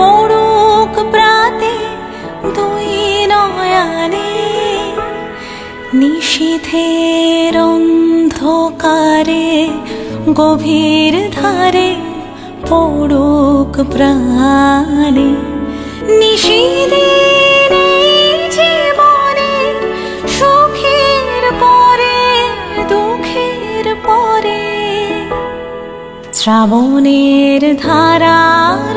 পড়ুক প্রাতে দুই নয়ানে নিশীথের অন্ধকারে, গভীর ধারে পড়ুক প্রাণে। নিশীদিন এই সুখের পরে, দুঃখের পরে, শ্রাবণের ধারার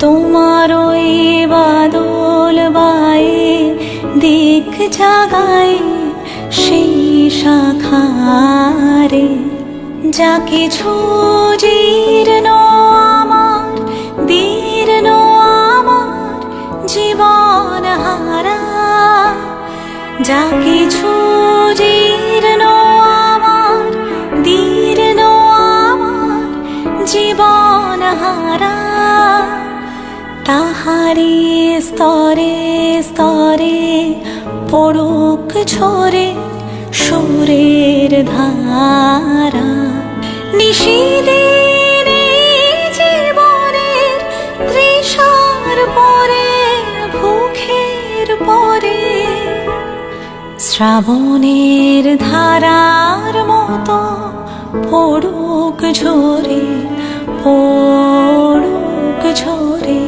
তোমার ওই বাদল বায়ে দিক জাগায় সেই শাখারে। যা কিছু জীর্ণ আমার, দীর্ণ আমার জীবন হারা। যা কিছু তাহারি স্তরে স্তরে পড়ুক ঝরে সুরের ধারা। পরে ভুখের পরে, শ্রাবণের ধারার মতো পড়ুক ঝরে পড়ুক ঝরে।